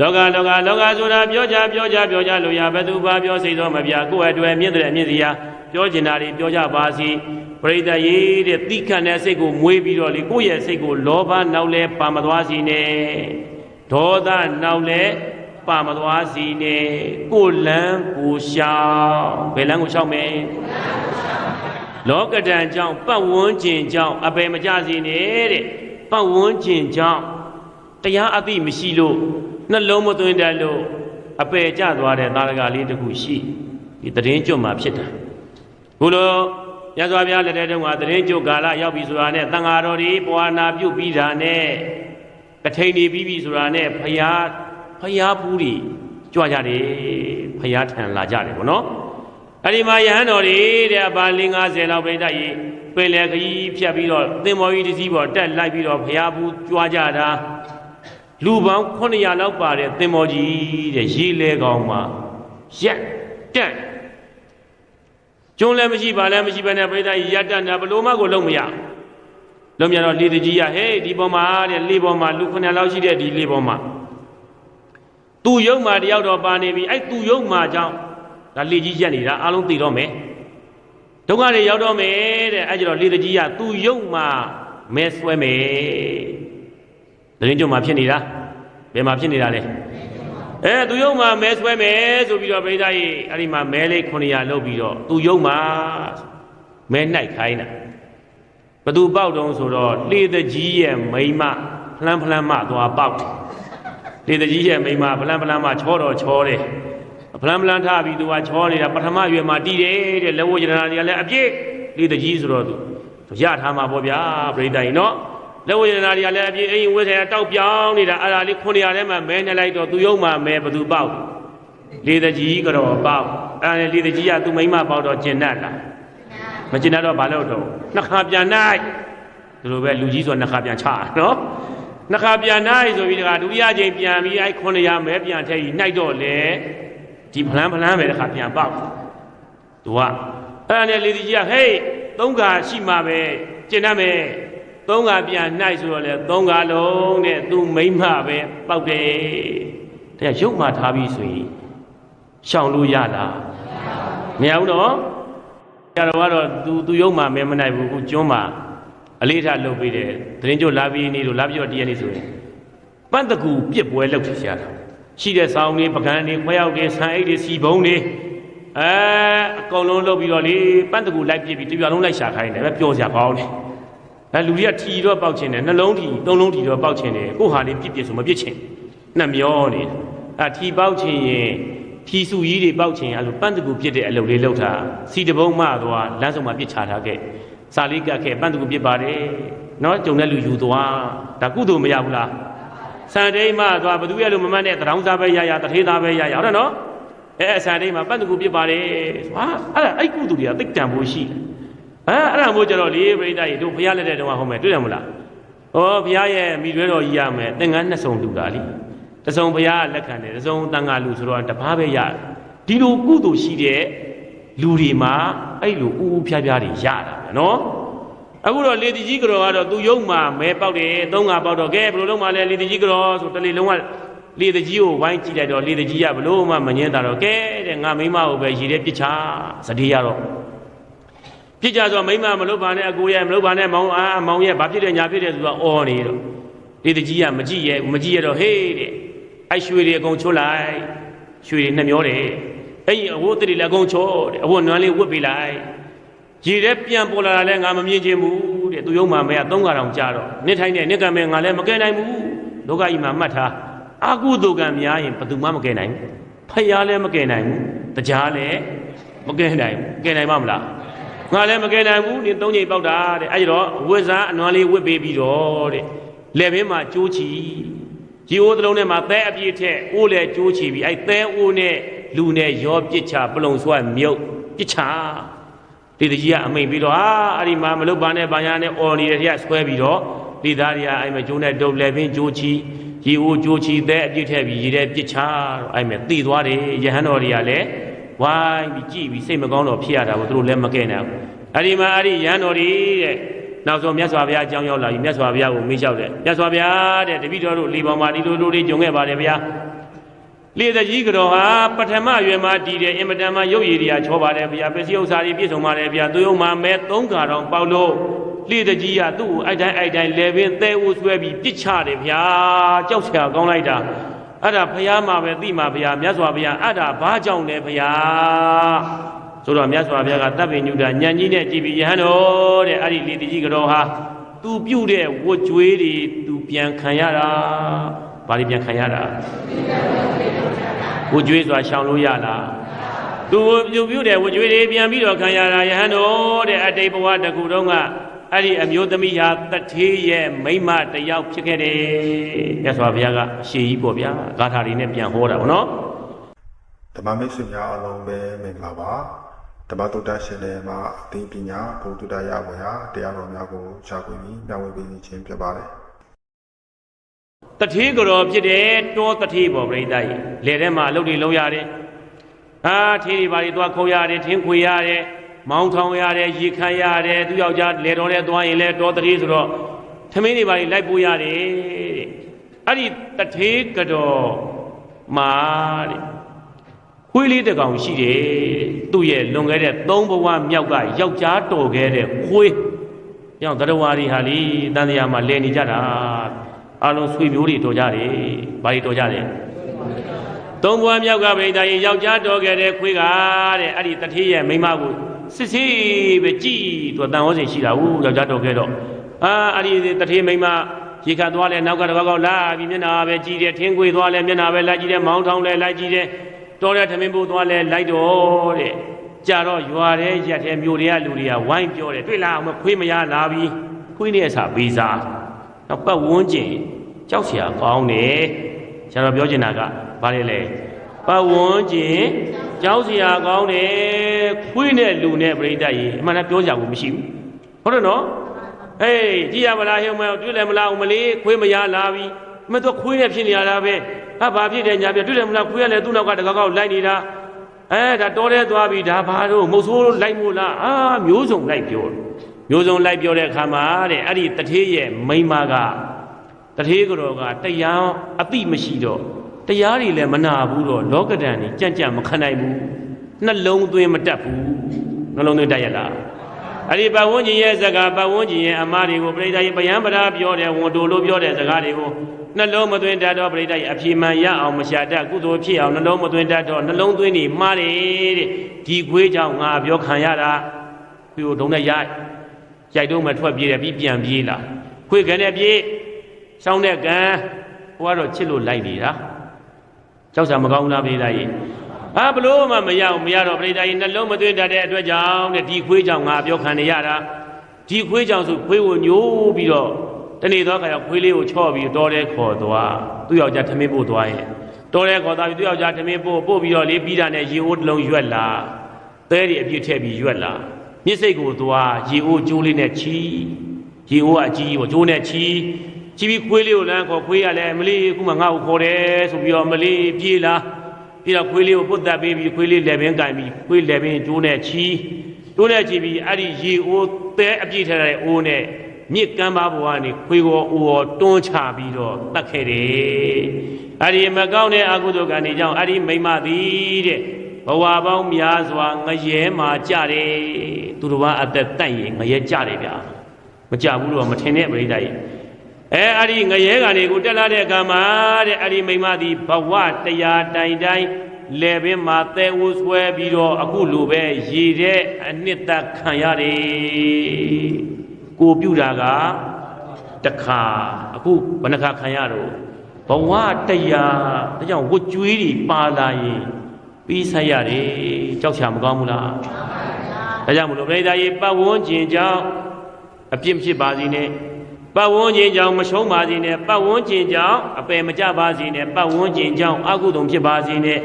လောကလောကလောကဆိုတာပြောကြပြောကြပြောကြလို့ရဘယ်သူပါပြောစိတ်တော့မပြကိုယ့်အတွက်မြင့်တဲ့အမြင့်စရာပြောကျင်တာတွေပြောကြပါစီပရိသတ်ရေးတဲ့တိခတ်တဲ့စိတ်ကိုမွေးပြီးတော့လေကိုယ့်ရဲ့စိတ်ကိုလောဘနောက်လဲပါမသွားစီနဲ့ဒေါသနောက်လဲပါမသွားစီနဲ့ကိုယ်လန်းကိုရှောင်ဘယ်လန်းကိုရှောင်မလဲလောကဒဏ်ကြောင့်ပတ်ဝန်းကျင်ကြောင့်အပေမကြစီနဲ့တဲ့ပတ်ဝန်းကျင်ကြောင့်တရားအသိမရှိလို့ နှလုံးမသွင်းတတ်လို့အပေကျသွားတဲ့သာရကလေးတစ်ခုရှိဒီတရင်ကျွတ်မှာဖြစ်တာဘုလိုရသော်ဘုရားလက်ထက်တုန်းကတရင်ကျွတ်ကာလရောက်ပြီဆိုတာနဲ့တန်ဃာတော်တွေပွာနာပြုတ်ပြီးတာနဲ့ကထိန်နေပြီးပြီဆိုတာနဲ့ဖရာဖရာဖူးတွေကြွကြတယ်ဖရာထံလာကြတယ်ဗောနော်အဲ့ဒီမှာယဟန်တော်တွေတဲ့အပါ၄50လောက်ပြိတ္တကြီးပင်လေခကြီးဖြတ်ပြီးတော့သင်္ဘောကြီးတစ်စီးပေါ်တက်လိုက်ပြီးတော့ဖရာဖူးကြွကြတာ လူပေါင်း900လောက်ပါတဲ့သင်္ဘောကြီးတဲ့ရေးလဲကောင်မှာရက်တက်ကျုံးလည်းမရှိပါလည်းမရှိဘဲနဲ့ပြိတ္တကြီးရက်တက်တာဘလို့မှကိုလုံးမရလုံးမြတော့လေတကြီးရဟေးဒီပေါ်မှာတဲ့လေပေါ်မှာလူ900လောက်ရှိတဲ့ဒီလေပေါ်မှာသူ့ယုံမှာတယောက်တော့ပါနေပြီအဲ့သူ့ယုံမှာကြောင့်ဒါလေကြီးရက်နေတာအားလုံးသိတော့မယ်ဒုက္ခတွေရောက်တော့မယ်တဲ့အဲ့ကြတော့လေတကြီးရသူ့ယုံမှာမဲဆွဲမယ် တရင်ကျုံမှာဖြစ်နေတာဘယ်မှာဖြစ်နေတာလဲအဲသူယုံမှာမဲဆွဲမယ်ဆိုပြီးတော့ပြိဿကြီးအဲ့ဒီမှာမဲလေး900လောက်ပြီးတော့သူယုံမှာမဲနှိုက်ခိုင်းတာဘသူပေါက်တုံးဆိုတော့လေတကြီးရဲ့မိမဖလန်းဖလန်းမသွားပေါက်လေတကြီးရဲ့မိမဖလန်းဖလန်းမချောတော်ချောတယ်ဖလန်းဖလန်းထားပြီးသူကချောနေတာပထမရွယ်မှာတီးတယ်တဲ့လက်ဝဲကျနာတွေကလည်းအပြည့်လေတကြီးဆိုတော့သူရထားမှာပေါ့ဗျာပြိဿကြီးနော် လက်ဝေဒနာတွေကလည်းအပြည့်အိမ်ဝဲထဲတောက်ပြောင်းနေတာအဲ့ဒါလေး900ထဲမှာမဲနေလိုက်တော့သူယုံမှာမဲဘသူပေါက်လေတကြီးကတော့ပေါက်အဲ့ဒါလေတကြီးကသူမိမပေါက်တော့ကျင်တတ်လားမကျင်တတ်တော့ဘာလို့တော့နှစ်ခါပြန်နိုင်ဒီလိုပဲလူကြီးဆိုနှစ်ခါပြန်ချနော်နှစ်ခါပြန်နိုင်ဆိုပြီးတခါဒုတိယချိန်ပြန်ပြီးအဲ့900မဲပြန်ထည့်ပြီးနှိုက်တော့လေဒီဖလန်းဖလန်းပဲတခါပြန်ပေါက်သူကအဲ့ဒါနဲ့လေတကြီးကဟေးသုံးခါရှိမှပဲကျင်တတ်မယ် သုံးကပြန်နှိုက်ဆိုတော့လေသုံးကလုံးနဲ့သူမိမ့်မပဲပောက်တယ်တဲ့ရုပ်မှထားပြီးဆိုရင်ရှောင်လို့ရလားမရဘူးနော်ကြတော့ကတော့သူသူရုပ်မှမဲမနိုင်ဘူးခုကျွန်းမှာအလေးထားလုပ်ပေးတယ်သတင်းကြိုလာပြီးနေလို့လာပြီးတော့တည့်ရနေဆိုရင်ပန့်တကူပြစ်ပွဲလုပ်ချင်ရတာရှိတဲ့ဆောင်းတွေပကန်းတွေခွဲရောက်တွေဆန်အိတ်တွေစီဘုံတွေအဲအကုန်လုံးလုပ်ပြီးတော့လေပန့်တကူလိုက်ပြစ်ပြီးတရွာလုံးလိုက်ရှာခိုင်းတယ်ပဲပျော်စရာကောင်းတယ် အဲလူတွေကထီတော့ပေါက်ချင်တယ်နှလုံးထီသုံးလုံးထီတော့ပေါက်ချင်တယ်ကိုဟာလေးပြစ်ပြစ်ဆိုမပြစ်ချင်နှမျောနေအဲထီပေါက်ချင်ရင်ထီစုကြီးတွေပေါက်ချင်အဲ့လိုပန့်တကူပြစ်တဲ့အလုပ်လေးလုပ်တာစီတဘုံမှသွားလမ်းဆုံးမှာပြစ်ချထားခဲ့စာလေးကတ်ခဲ့ပန့်တကူပြစ်ပါတယ်နော်ကြုံတဲ့လူယူသွားဒါကုသိုလ်မရဘူးလားစံတိန်မှသွားဘသူရဲ့လိုမမှတ်တဲ့တရောင်းစားပဲရရတထေးသားပဲရရဟုတ်တယ်နော်အဲအစံတိန်မှာပန့်တကူပြစ်ပါတယ်ဟာအဲ့ဒါအဲ့ကုသိုလ်တွေကသိတန်ဖို့ရှိတယ် အဲအဲ့ဒါမို့ကြတော့လေပြိဿကြီးတို့ဘုရားလက်ထက်တုန်းကဟောမယ်တွေ့တယ်မလားဩဘုရားရဲ့မိတွဲတော်ကြီးရမယ်သင်္ကန်းနှစ်စုံလူတာလीတစုံဘုရားလက်ခံတယ်တစုံတန်ဃာလူဆိုတော့တပားပဲရတယ်ဒီလိုကုသိုလ်ရှိတဲ့လူတွေမှာအဲ့လိုဥဥဖြားဖြားတွေရတာပဲနော်အခုတော့လေတိကြီးကြော်ကတော့သူယုံမှာမဲပေါက်တယ်သုံးငါပေါက်တော့ကဲဘယ်လိုလုံးမှလဲလေတိကြီးကြော်ဆိုတလေလုံးကလေတကြီးကိုဝိုင်းကြည့်လိုက်တော့လေတကြီးကဘလို့မှမငင်းတာတော့ကဲတဲ့ငါမိမကိုပဲရည်တဲ့ပြစ်ချစတေးရတော့ ပြစ်ကြဆိုမိမမလုပ်ပါနဲ့အကိုရဲ့မလုပ်ပါနဲ့မောင်အာမောင်ရဲ့ဘာဖြစ်တယ်ညာဖြစ်တယ်ဆိုတော့အော်နေတော့လေတကြီးကမကြည့်ရဲ့မကြည့်ရတော့ဟေးတဲ့အဲ့ရွှေတွေအကုန်ချွတ်လိုက်ရွှေတွေနှမျောတယ်အဲ့အဝတ်တွေလည်းအကုန်ချောတဲ့အဝတ်နွမ်းလေးဝတ်ပေးလိုက်ရည်တဲ့ပြန်ပေါ်လာတာလည်းငါမမြင်ချင်ဘူးတဲ့သူယုံမှမဲကသုံးကောင်ကြာတော့နှစ်ထိုင်းနဲ့နှစ်ကံမဲငါလည်းမကဲနိုင်ဘူးလောကကြီးမှာမှတ်ထားအာကုသိုလ်ကံများရင်ဘယ်သူမှမကဲနိုင်ဘူးဖယားလည်းမကဲနိုင်ဘူးတရားလည်းမကဲနိုင်ဘူးကဲနိုင်ပါမလား ငါလည်းမကဲနိုင်ဘူးဒီသုံးချိန်ပေါက်တာတဲ့အဲ့တော့ဝတ်စားအနွမ်းလေးဝတ်ပေးပြီးတော့တဲ့လက်ဘင်းမှာကြိုးချီရီအိုးတစ်လုံးထဲမှာသဲအပြည့်ထက်အိုးလည်းကြိုးချီပြီးအဲ့သဲအိုးနဲ့လူနဲ့ရောပြစ်ချပလုံဆွဲမြုပ်ပြစ်ချဒီတကြီးကအမိန်ပြီးတော့ဟာအဲ့ဒီမှာမလုတ်ပါနဲ့ဘာညာနဲ့အော်နေတဲ့တရားဆွဲပြီးတော့ဒီသားတွေကအဲ့မှာကျိုးနဲ့ဒုတ်လက်ဘင်းကြိုးချီရီအိုးကြိုးချီသဲအပြည့်ထက်ပြီးရီတဲ့ပြစ်ချတော့အဲ့မှာတိသွားတယ်ယဟန်တော်တွေကလည်း ဝိုင်းပြီးကြည်ပြီးစိတ်မကောင်းတော့ဖြစ်ရတာကိုသူတို့လည်းမကဲနိုင်ဘူးအဲ့ဒီမှာအဲ့ဒီယဟန်တော်တွေတဲ့နောက်ဆုံးမြတ်စွာဘုရားအကြောင်းရောက်လာပြီမြတ်စွာဘုရားကိုမေးလျှောက်တယ်မြတ်စွာဘုရားတဲ့တပည့်တော်တို့လီပေါင်းမှာဒီလိုလိုလေးဂျုံခဲ့ပါတယ်ဗျာလေတကြီးကတော်ဟာပထမရွယ်မှာတည်တယ်အင်မတန်မှရုပ်ရည်တရားချောပါတယ်ဗျာပစ္စည်းဥစ္စာတွေပြည့်စုံပါတယ်ဗျာသူယုံမှာမဲသုံးခါတော့ပေါက်လို့လေတကြီးကသူ့ကိုအိုက်တိုင်းအိုက်တိုင်းလေပင်သဲဦးဆွဲပြီးပြစ်ချတယ်ဗျာကြောက်စရာကောင်းလိုက်တာ အဲ့ဒါဖះမှာပဲသိမှာဗျာမြတ်စွာဘုရားအဲ့ဒါဘာကြောင့်လဲဗျာဆိုတော့မြတ်စွာဘုရားကတပ်ပင်ညုတာညံကြီးနဲ့ကြည်ပြီးယဟန်တော်တဲ့အဲ့ဒီလေတကြီးကတော်ဟာသူပြုတ်တဲ့ဝတ်ကြွေးတွေသူပြန်ခံရတာဘာတွေပြန်ခံရတာဝကြွေးစွာရှောင်လို့ရလားသူပြုပြုတဲ့ဝကြွေးတွေပြန်ပြီးတော့ခံရတာယဟန်တို့တဲ့အတိတ်ဘဝတစ်ခုတုန်းက အဲ့ဒီအမျိုးသမီးဟာတထေးရဲ့မိမတယောက်ဖြစ်ခဲ့တယ်မြတ်စွာဘုရားကအရှိကြီးပေါ့ဗျာဂါထာတွေနဲ့ပြန်ဟောတာဗောနော်ဓမ္မမိတ်ဆွေများအားလုံးပဲမင်္ဂလာပါဓမ္မတုဒ္ဒရှင်လည်းမှာအသိပညာဘုဒ္ဓတရဝေဟာတရားတော်များကိုရှားပွေပြီးမျှဝေပေးခြင်းဖြစ်ပါတယ်တထေးကတော်ဖြစ်တယ်တောတထေးပေါ့ပြိဿကြီးလေထဲမှာအလုပ်တွေလုပ်ရတယ်အာထေးတွေဘာတွေသွားခုံရတယ်ထင်းခွေရတယ် မောင်းထောင်ရတယ်ရေခမ်းရတယ်သူယောက်ျားလေတော်နဲ့သွားရင်လဲတောတထေးဆိုတော့ထမင်းတွေဘာတွေလိုက်ပို့ရတယ်တဲ့အဲ့ဒီတထေးကတော်မာတဲ့ခွေးလေးတစ်ကောင်ရှိတယ်တဲ့သူ့ရဲ့လွန်ခဲ့တဲ့သုံးဘဝမြောက်ကယောက်ျားတော်ခဲ့တဲ့ခွေးကြောင့်တရဝါတွေဟာလေတန်တရားမှာလဲနေကြတာအလုံးဆွေမျိုးတွေတော်ကြတယ်ဘာတွေတော်ကြတယ်သုံးဘွားမြောက်ကပရိသတ်ရင်ယောက်ျားတော်ခဲ့တဲ့ခွေးကတဲ့အဲ့ဒီတထေးရဲ့မိန်းမကို စစ်စစ်ပဲကြည်သူတန်ဟောစဉ်ရှိတာဦးယောက်ျားတော်ခဲ့တော့အာအဲ့ဒီတထေးမိန်းမရေခတ်သွားလဲနောက်ကတကောက်ကောက်လာပြီးမျက်နာပဲကြည်တယ်ထင်းခွေသွားလဲမျက်နာပဲလိုက်ကြည့်တယ်မောင်းထောင်လဲလိုက်ကြည့်တယ်တော်တဲ့ထမင်းပို့သွားလဲလိုက်တော့တဲ့ကြတော့ရွာတဲ့ရက်တဲ့မြို့တွေကလူတွေကဝိုင်းပြောတယ်တွေ့လားအောင်ခွေးမရလာပြီခွေးနဲ့အစားပေးစားနောက်ပတ်ဝန်းကျင်ကြောက်เสียကောင်းတယ်ဆရာတော်ပြောချင်တာကဘာလဲလဲပတ်ဝန်းကျင် ကြောက်စရာကောင်းတယ်ခွေးနဲ့လူနဲ့ပြိတ္တရေအမှန်တရားပြောကြဘူးမရှိဘူးဟုတ်တယ်နော်အေးကြည်ရမလားဟဲ့မတွေ့တယ်မလားဦးမလေးခွေးမရလာပြီမင်းတို့ခွေးနဲ့ဖြစ်နေရတာပဲဟာဘာဖြစ်တယ်ညာပြတွေ့တယ်မလားခွေးကလည်းသူ့နောက်ကတကောက်ကောက်လိုက်နေတာအဲဒါတော်တဲ့သွားပြီဒါဘာလို့မုတ်ဆိုးလိုက်မို့လားအာမျိုးစုံလိုက်ပြောမျိုးစုံလိုက်ပြောတဲ့အခါမှာတဲ့အဲ့ဒီတထေးရဲ့မိမကတထေးကတော်ကတရားအတိမရှိတော့ တရားတွေလည်းမနာဘူးတော့လောကဒဏ်ကြီးကြံ့ကြံ့မခံနိုင်ဘူးနှလုံးသွင်းမတတ်ဘူးနှလုံးသွင်းတတ်ရလားအဲ့ဒီပတ်ဝန်းကျင်ရဲ့စကားပတ်ဝန်းကျင်ရဲ့အမားတွေကိုပရိသတ်ကြီးပယံပရာပြောတယ်ဝန်တိုလို့ပြောတဲ့စကားတွေကိုနှလုံးမသွင်းတတ်တော့ပရိသတ်ကြီးအပြေမှန်ရအောင်မရှာတတ်ကုသိုလ်ဖြစ်အောင်နှလုံးမသွင်းတတ်တော့နှလုံးသွင်းနေမှားတယ်တဲ့ဒီခွေးကြောင့်ငါပြောခံရတာခွေးကိုဒုံနဲ့ရိုက်ရိုက်တော့မှထွက်ပြေးတယ်ပြီးပြန်ပြေးလာခွေးကန်နဲ့ပြေးရှောင်းတဲ့ကန်ဟိုကတော့ချစ်လို့လိုက်နေတာ ကြောက်စရာမကောင်းဘူးလားပရိသတ်ကြီးအာဘလို့မှမရအောင်မရတော့ပရိသတ်ကြီးနှလုံးမသွင်းတတ်တဲ့အတွက်ကြောင့်တဲ့ဒီခွေးကြောင့်ငါပြောခံနေရတာဒီခွေးကြောင့်ဆိုခွေးကိုညိုးပြီးတော့တနေ့သောအခါကျခွေးလေးကိုချော့ပြီးတော်တဲ့ခေါ်သွားသူ့ယောက်ျားထမင်းပို့သွားရဲ့တော်တဲ့ခေါ်သွားပြီးသူ့ယောက်ျားထမင်းပို့ပို့ပြီးတော့လေးပြီးတာနဲ့ရေအိုးတစ်လုံးရွက်လာသဲတွေအပြည့်ထည့်ပြီးရွက်လာမြစ်စိတ်ကိုသွားရေအိုးကျိုးလေးနဲ့ချီရေအိုးကအကြီးကိုကျိုးနဲ့ချီ ချီပြီးခွေးလေးကိုလမ်းခေါ်ခွေးကလည်းမလေးခုမှငါ့ကိုခေါ်တယ်ဆိုပြီးတော့မလေးပြေးလာပြီးတော့ခွေးလေးကိုပုတ်တက်ပေးပြီးခွေးလေးလက်ပင်ကင်ပြီးခွေးလက်ပင်ကျိုးနဲ့ချီကျိုးနဲ့ချီပြီးအဲ့ဒီရေအိုးသဲအပြည့်ထက်တဲ့အိုးနဲ့မြစ်ကမ်းပါးပေါ်ကနေခွေးကိုအိုးကိုတွန်းချပြီးတော့တတ်ခဲ့တယ်အဲ့ဒီမကောင်းတဲ့အကုသိုလ်ကံတွေကြောင့်အဲ့ဒီမိမသည်တဲ့ဘဝပေါင်းများစွာငရဲမှာကြတယ်သူတော်ဘာအသက်တန့်ရင်ငရဲကြတယ်ဗျာမကြဘူးတော့မထင်တဲ့ပရိသတ်ကြီး အဲအဲ့ဒီငရဲကနေကိုတက်လာတဲ့အခါမှာတဲ့အဲ့ဒီမိမသည်ဘဝတရားတိုင်တိုင်လေပင်မှာသဲဝဆွဲပြီးတော့အခုလိုပဲရည်တဲ့အနှစ်သက်ခံရတယ်ကိုပြုတာကတစ်ခါအခုဘယ်နှခါခံရတော့ဘဝတရားဒါကြောင့်ဝတ်ကြွေးတွေပါလာရင်ပြီးဆက်ရတယ်ကြောက်ချာမကောင်းဘူးလားဒါကြောင့်မလို့ပြိဿကြီးပတ်ဝန်းကျင်ကြောင့်အပြစ်မဖြစ်ပါစေနဲ့ ပတ်ဝန်းကျင်ကြောင့်မရှုံးပါစေနဲ့ပတ်ဝန်းကျင်ကြောင့်အပယ်မကျပါစေနဲ့ပတ်ဝန်းကျင်ကြောင့်အကုသိုလ်ဖြစ်ပါစေနဲ့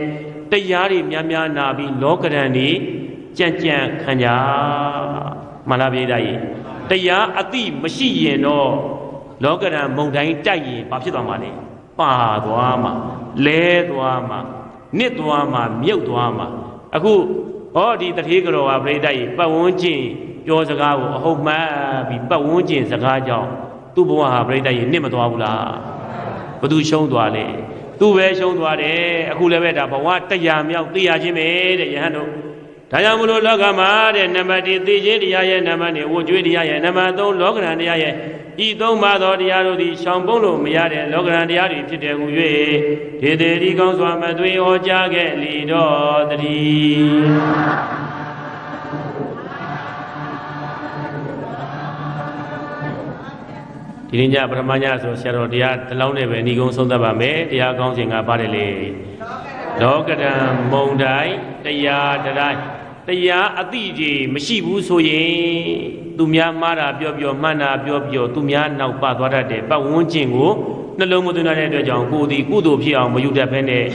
တရားတွေများများနာပြီးလောကရန်တွေကြံ့ကြံ့ခံကြမှန်လားပြေးသားကြီးတရားအတိမရှိရင်တော့လောကရန်မုံတိုင်းတိုက်ရင်ဘာဖြစ်သွားမှာလဲပါသွားမှာလဲသွားမှာနစ်သွားမှာမြုပ်သွားမှာအခုဟောဒီတထေးကတော်ကပြိတ္တကြီးပတ်ဝန်းကျင်ပြောစကားကိုအဟုတ်မှန်ပြီးပတ်ဝန်းကျင်စကားကြောင့် သူ့ဘဝဟာပြိတ္တကြီးနစ်မသွားဘူးလားဘသူရှုံးသွားလဲသူပဲရှုံးသွားတယ်အခုလည်းပဲဒါဘဝတရားမြောက်သိရခြင်းပဲတဲ့ယဟန်တို့ဒါကြောင့်မလို့လောကမှာတဲ့နံပါတ်1သိခြင်းတရားရဲ့နံပါတ်2ဝကျွေးတရားရဲ့နံပါတ်3လောကရန်တရားရဲ့ဤသုံးပါးသောတရားတို့သည်ရှောင်ပုံးလို့မရတဲ့လောကရန်တရားတွေဖြစ်တယ်ဟူ၍ဒေတေဒီကောင်းစွာမသွေဟောကြားခဲ့လီတော်တည်း ဒီနေ့ညပထမညဆိုဆရာတော်တရားတစ်လောင်းနဲ့ပဲဏီကုံဆုံးသတ်ပါမယ်တရားကောင်းစဉ်ကပါတယ်လေလောကရန်မုံတိုင်းတရားတိုင်းတရားအတိကြီးမရှိဘူးဆိုရင်သူများမှားတာပြောပြောမှန်တာပြောပြောသူများနောက်ပသွားတတ်တယ်ပတ်ဝန်းကျင်ကိုနှလုံးမသွင်းတဲ့အတွက်ကြောင့်ကိုယ်ဒီကုသိုလ်ဖြစ်အောင်မယူတတ်ဘဲနဲ့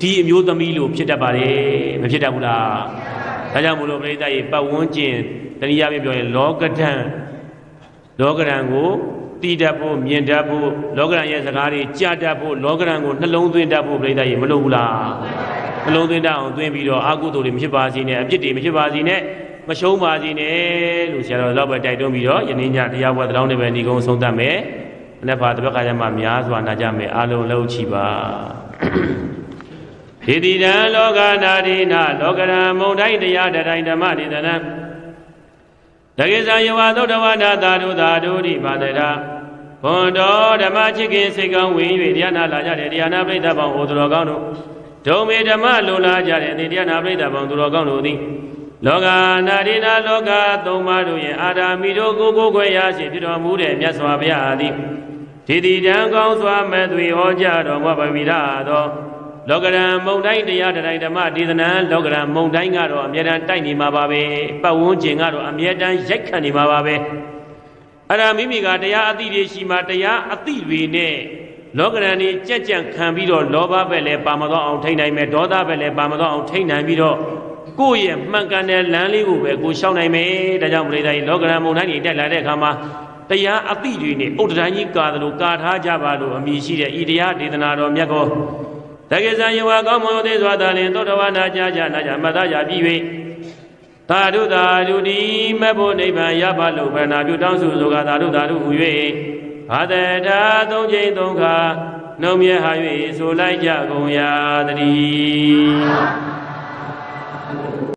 ဒီအမျိုးသမီးလိုဖြစ်တတ်ပါတယ်မဖြစ်တတ်ဘူးလားဒါကြောင့်မို့လို့ပြိဿရေပတ်ဝန်းကျင်တနည်းအားဖြင့်ပြောရင်လောကဒံလောကဒံကို တည်တတ်ဖို့မြင်တတ်ဖို့လောကရန်ရဲ့စကားတွေကြားတတ်ဖို့လောကရန်ကိုနှလုံးသွင်းတတ်ဖို့ပြိဿရေမလုပ်ဘူးလားနှလုံးသွင်းတတ်အောင်သွင်းပြီးတော့အာကုသိုလ်တွေမဖြစ်ပါစေနဲ့အပြစ်တွေမဖြစ်ပါစေနဲ့မရှုံးပါစေနဲ့လို့ဆရာတော်တော့ပဲတိုက်တွန်းပြီးတော့ယနေ့ညတရားပွဲတောင်းနေပဲညီကုန်းဆုံးတတ်မယ်။နေ့ဖာတပတ်ခါကျမှများစွာနာကြမယ်အာလုံးလုံးချီပါ။ဒေတိတံလောကနာရိနာလောကရံမုံတိုင်းတရားတိုင်းဓမ္မဒေသနံ တကိစ္စယဝသုတ္တဝနာသာဓုသာဓုရိပါတရာဘွန်တော်ဓမ္မချစ်ခင်စိတ်ကောင်းဝင်၍တရားနာလာကြတဲ့တရားနာပရိသတ်ပေါင်းဟိုသူတော်ကောင်းတို့ဒုံမေဓမ္မလိုလားကြတဲ့တရားနာပရိသတ်ပေါင်းသူတော်ကောင်းတို့သည်လောကနာရိနာလောကသုံးပါးတို့ရဲ့အာရာမိတို့ကိုကိုယ်ခွဲရရှိဖြစ်တော်မူတဲ့မြတ်စွာဘုရားသည်ဒီတိတံကောင်းစွာမဲ့သွေဟောကြားတော်မူပါပြီလာသော လောကရန်မုံတိုင်းတရားတိုင်းဓမ္မဒေသနာလောကရန်မုံတိုင်းကတော့အမြဲတမ်းတိုက်နေမှာပါပဲပတ်ဝန်းကျင်ကတော့အမြဲတမ်းရိုက်ခတ်နေမှာပါပဲအဲ့ဒါမိမိကတရားအသည့်တွေရှိမှတရားအသည့်တွေနဲ့လောကရန်นี่ကြက်ကြံခံပြီးတော့လောဘပဲလည်းပါမတော့အောင်ထိန်းနိုင်မယ်ဒေါသပဲလည်းပါမတော့အောင်ထိန်းနိုင်ပြီးတော့ကိုယ့်ရဲ့မှန်ကန်တဲ့လမ်းလေးကိုပဲကိုရှောင်နိုင်မယ်ဒါကြောင့်ပြိဿကြီးလောကရန်မုံတိုင်းတွေတက်လာတဲ့အခါမှာတရားအသည့်တွေနဲ့ဥဒ္ဒရာကြီးကာသလိုကာထားကြပါလို့အမိရှိတဲ့ဤတရားဒေသနာတော်မြတ်ကော တက္ကဇံယဝကောင်းမွန်သေးစွာသာလင်သောတဝနာကြာကြာနာကြာမတ်သားကြာပြီး၍သာဓုသာဓုဒီမတ်ဖို့နိဗ္ဗာန်ရပါလို့ဗန္နာပြုတောင်းစုဆိုကသာဓုသာဓုဟူ၍ဘာတတာသုံးချိန်သုံးခါနှုံမြဲဟာ၍ဆိုလိုက်ကြကုန်ရာတည်း